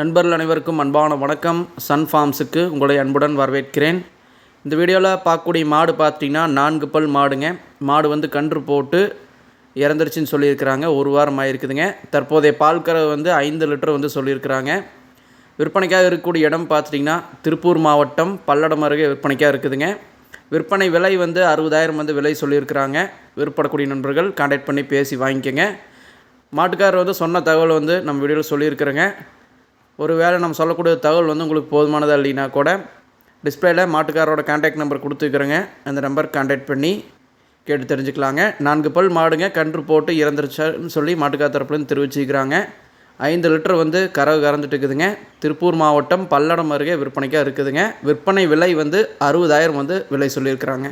நண்பர்கள் அனைவருக்கும் அன்பான வணக்கம். சன் ஃபார்ம்ஸுக்கு உங்களை அன்புடன் வரவேற்கிறேன். இந்த வீடியோவில் பார்க்கக்கூடிய மாடு பார்த்தீங்கன்னா நான்கு பல் மாடுங்க. மாடு வந்து கன்று போட்டு இறந்துருச்சுன்னு சொல்லியிருக்கிறாங்க. ஒரு வாரம் ஆயிருக்குதுங்க. தற்போதைய பால் கறவை வந்து ஐந்து லிட்டர் வந்து சொல்லியிருக்கிறாங்க. விற்பனைக்காக இருக்கக்கூடிய இடம் பார்த்துட்டிங்கன்னா திருப்பூர் மாவட்டம் பல்லடம் அருகே விற்பனைக்காக இருக்குதுங்க. விற்பனை விலை வந்து அறுபதாயிரம் வந்து விலை சொல்லியிருக்கிறாங்க. விற்படக்கூடிய நண்பர்கள் கான்டாக்ட் பண்ணி பேசி வாங்கிக்கோங்க. மாட்டுக்காரர் வந்து சொன்ன தகவல் வந்து நம்ம வீடியோவில் சொல்லியிருக்கிறேங்க. ஒரு வேளை நம்ம சொல்லக்கூடிய தகவல் வந்து உங்களுக்கு போதுமானதாக இல்லைனா கூட டிஸ்பிளேல மாட்டுக்காரரோட கான்டாக்ட் நம்பர் கொடுத்துருக்குறேங்க அந்த நம்பர் கான்டாக்ட் பண்ணி கேட்டு தெரிஞ்சுக்கலாங்க. நான்கு பல் மாடுங்க கன்று போட்டு இறந்துருச்சான்னு சொல்லி மாட்டுக்கார தரப்புலேருந்து தெரிவிச்சுக்கிறாங்க. ஐந்து லிட்டர் வந்து கறவு கறந்துட்டு இருக்குதுங்க. திருப்பூர் மாவட்டம் பல்லடம் அருகே விற்பனைக்காக இருக்குதுங்க. விற்பனை விலை வந்து அறுபதாயிரம் வந்து விலை சொல்லியிருக்கிறாங்க.